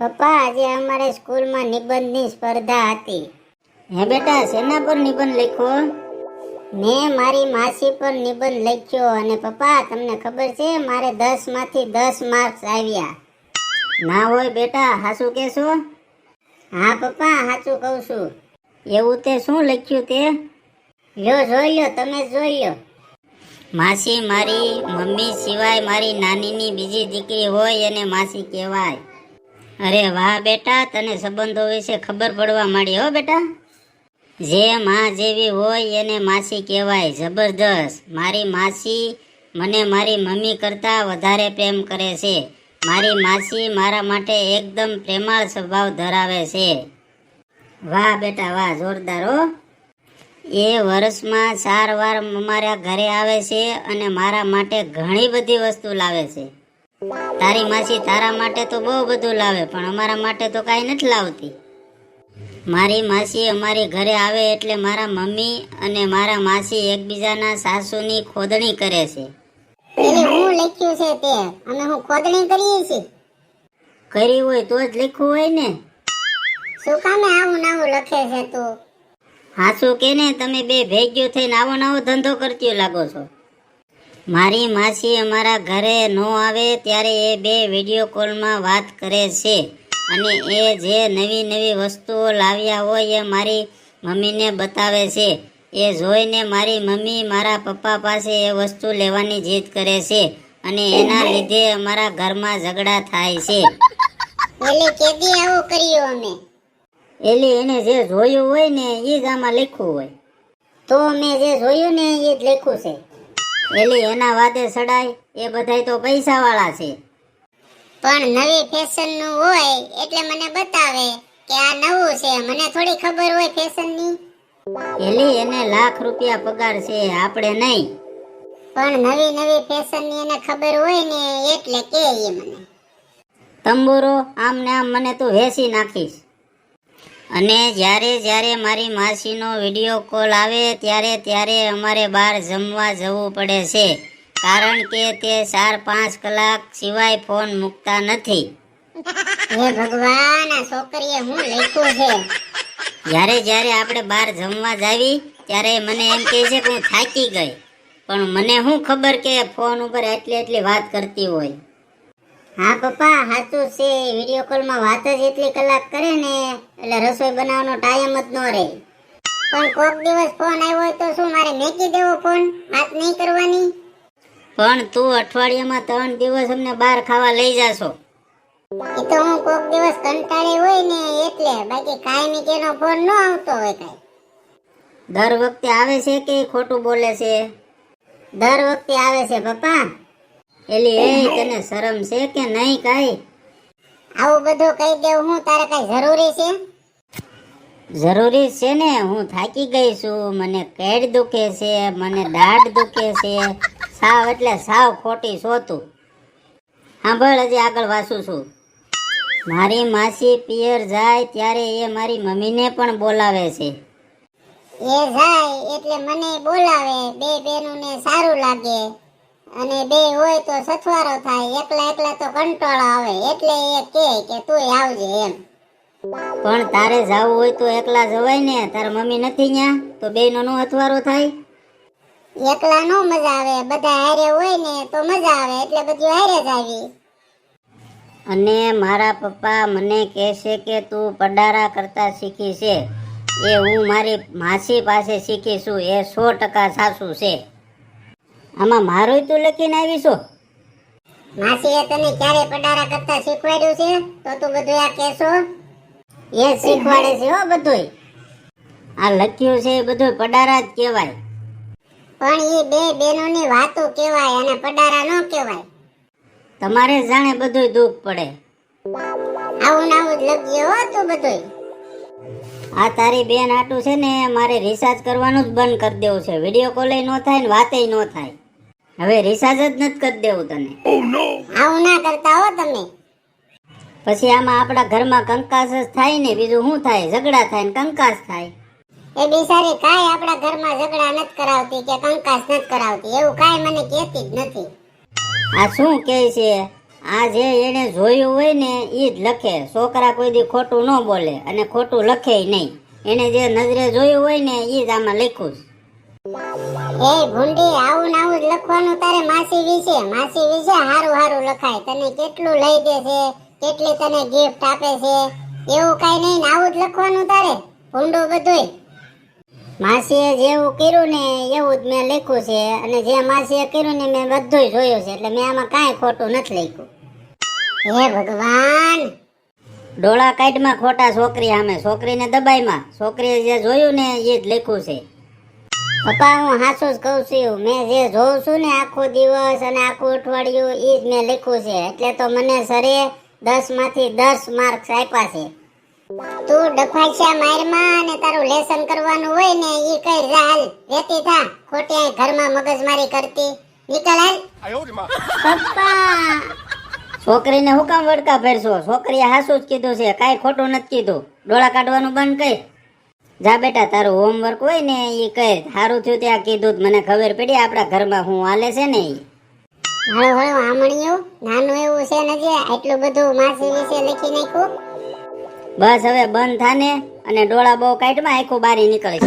પપ્પા આજે અમારે સ્કૂલમાં નિબંધની સ્પર્ધા હતી. હે બેટા શેના પર નિબંધ લખ્યો? મેં મારી માસી પર નિબંધ લખ્યો અને પપ્પા તમને ખબર છે મારે દસમાંથી દસ માર્ક્સ આવ્યા. ના હોય બેટા હાસું કહેશો? હા પપ્પા સાચું કહું છું. એવું તે શું લખ્યું તે? લ્યો જોઈ લ્યો તમે જોઈ લ્યો. માસી મારી મમ્મી સિવાય મારી નાનીની બીજી દીકરી હોય અને માસી કહેવાય. અરે વાહ બેટા, તને સંબંધો વિશે ખબર પડવા માંડી હો બેટા. જે માં જેવી હોય એને માસી કહેવાય, જબરદસ્ત. મારી માસી મને મારી મમ્મી કરતાં વધારે પ્રેમ કરે છે. મારી માસી મારા માટે એકદમ પ્રેમાળ સ્વભાવ ધરાવે છે. વાહ બેટા, વાહ, જોરદાર હો. એ વર્ષમાં ચાર વાર અમારા ઘરે આવે છે અને મારા માટે ઘણી બધી વસ્તુ લાવે છે. તારી માસી તારા માટે તો બહુ બધું લાવે પણ અમારા માટે તો કાંઈ નથી લાવતી. મારી માસી અમારી ઘરે આવે એટલે મારા મમ્મી અને મારા માસી એકબીજાના સાસુની ખોદણી કરે છે. એટલે હું લખ્યું છે તે અમે હું ખોદણી કરીએ છીએ કરી હોય તો જ લખ્યું હોય ને. શું કામે આવું નાવું લખે છે તું? હાસુ કે ને તમે બે ભેગ્યો થઈને આવો નવો ધંધો કરતી લાગો છો. મારી માસી અમારા ઘરે ન આવે ત્યારે એ બે વીડિયો કોલમાં વાત કરે છે. અને એ જે નવી નવી વસ્તુઓ લાવ્યા હોય એ મારી મમ્મીને બતાવે છે. એ જોઈને મારી મમ્મી મારા પપ્પા પાસે એ વસ્તુ લેવાની જીદ કરે છે અને એના લીધે અમારા ઘરમાં ઝઘડા થાય છે. એટલે કેદી આવું કર્યું અમે. એને જે જોયું હોય ને એ જ આમાં લખ્યું હોય. તો મેં જે જોયું ને એ જ લખ્યું છે. એટલે એના વાદે સડાય એ બધાય તો પૈસા વાળા છે. પણ નવી ફેશનનું હોય એટલે મને બતાવે કે આ નવું છે. મને થોડી ખબર હોય ફેશનની એટલે એને લાખ રૂપિયા પગાર છે આપણે નહીં. પણ નવી નવી ફેશનની એને ખબર હોય ને એટલે કે એ મને. તંબુરો આમ ને આમ મને તું વેસી નાખીશ. અને જ્યારે જ્યારે મારી માસીનો વીડિયો કોલ આવે ત્યારે ત્યારે અમારે બહાર જમવા જવું પડે છે. કારણ કે તે ચાર પાંચ કલાક સિવાય ફોન મૂકતા નથી. હે ભગવાન આ છોકરીએ હું લખ્યું છે? જ્યારે જ્યારે આપણે બહાર જમવા જાવી ત્યારે મને એમ કહે છે કે હું થાકી ગઈ. પણ મને શું ખબર કે ફોન ઉપર એટલી એટલી વાત કરતી હોય? હા પપ્પા સાચું છે. વીડિયો કોલમાં વાત જ એટલી કલાક કરે ને એટલે રસોઈ બનાવવાનો ટાઈમ જ ન રહે. પણ કોક દિવસ ફોન આવ્યો હોય તો શું મારે મેકી દેવો ફોન વાત નહીં કરવાની? પણ તું અઠવાડિયામાં ત્રણ દિવસ અમને બહાર ખાવા લઈ જાશો. એ તો હું કોક દિવસ કંટાળી હોય ને એટલે. બાકી કાયમી કેનો ફોન ન આવતો હોય કાંઈ. દર વખતે આવે છે કે ખોટું બોલે છે? દર વખતે આવે છે પપ્પા. એલી એ તને શરમ છે કે નહીં કાઈ? આવું બધું કહી દેવું હું તારે કઈ જરૂરી છે? જરૂરી છે ને હું થાકી ગઈ છું મને કેડ દુખે છે મને દાઢ દુખે છે સાવ એટલે સાવ ખોટી સોતું. સાંભળ હજી આગળ વાસું છું. મારી માસી પિયર જાય ત્યારે એ મારી મમ્મીને પણ બોલાવે છે. એ જાય એટલે મને બોલાવે બે બેનુંને સારું લાગે. અને બે હોય તો સથવારો થાય એકલા એકલા તો કંટાળો આવે. એટલે એ કહે કે તું આવજે એમ. પણ તારે જવું હોય તો એકલા જવાય ને તારા મમ્મી નથી ત્યાં તો બેનો નો અથવારો થાય. એકલા નો મજા આવે બધા હારે હોય ને તો મજા આવે એટલે બધું હારે જ આવી. અને મારા પપ્પા મને કહેશે કે તું પડારા કરતા શીખી છે. એ હું મારી માસી પાસે શીખી છું એ સો ટકા સાસુ છે. આમાં મારું તું લખીને આવીશું. માસીએ તને ક્યારે પડારા કરતા શીખવાડ્યું છે? તો તું બધું આ કહેશો. એ શીખવાડે છે હો બધુંય. આ લખ્યું છે એ બધું પડારા જ કહેવાય. પણ એ બે બેનોની વાતો કહેવાય અને પડારા ન કહેવાય. તમારે જાણે બધુંય દુઃખ પડે. આવું ના આવું જ લખ્યું હો તું બધું આ તારી બેન આટું છે ને મારે રિસાર્જ કરવાનું જ બંધ કરી દેવું છે. વીડિયો કોલે ન થાય ને વાતે ન થાય. હવે રિસાર્જ જ નથી કરી દેવું તને. આવું ના કરતા હો તમે. પછી આમાં આપણા ઘરમાં કંકાસ જ થાય ને બીજું શું થાય? ઝઘડા થાય ને કંકાસ થાય. એ બિચારી કાંઈ આપણા ઘરમાં ઝઘડા નથી કરાવતી કે કંકાસ નથી કરાવતી. એવું કાંઈ મને કહેતી જ નથી. આ શું કહે છે? આ જે એને જોયું હોય ને એ જ લખે. છોકરા કોઈ દી ખોટું ન બોલે અને ખોટું લખે નહીં. એને જે નજરે જોયું હોય ને એ જ આમાં લખ્યું. એ ભૂંડી, આવું ને આવું જ લખવાનું તારે માસી વિશે. માસી વિશે હારું હારું લખાય. તને કેટલું લઈ દે છે? કેટલી તને ગિફ્ટ આપે છે? એવું કઈ નહીં આવું જ લખવાનું તારે. ભૂંડું બધુંય. માસીએ જેવું કર્યું ને એવું જ મેં લખ્યું છે અને જે માસીએ કર્યું ને મેં બધું જોયું છે એટલે મેં આમાં કાંઈ ખોટું નથી લખ્યું. હે ભગવાન! ડોળા કાઢમાં ખોટા છોકરી સામે, છોકરીને દબાઈમાં છોકરીએ જે જોયું ને એ જ લખ્યું છે. પપ્પા, હું હાસું જ કહું છું મેં જે જોઉં છું ને આખો દિવસ અને આખું અઠવાડિયું એ જ મેં લખ્યું છે. એટલે તો મને સરે દસમાંથી દસ માર્ક્સ આપ્યા છે. તું ડફાશા મારમાં અને તારું લેસન કરવાનું હોય ને ઈ કઈ રાલ રેતી થા. ખોટી અહીં ઘરમાં મગજમારી કરતી. નીકળ હાલ. પપ્પા. છોકરીને હું કામ વડકા ફેરશો છોકરીએ હાસું જ કીધું છે. કાંઈ ખોટું નથી કીધું. ડોળા કાઢવાનું બંધ કર. જા બેટા તારું હોમવર્ક હોય ને એ કર. સારું થયું ત્યાં કીધું મને ખબર પડી આપણા ઘરમાં હું હાલે છે ને હળો હળો આમણિયું નાનું એવું છે ને જે? આટલું બધું માસી વિશે લખી નાખ્યું? બસ હવે બંધ થાને અને ડોળા બહુ કાઢમાં આખું બારી નીકળે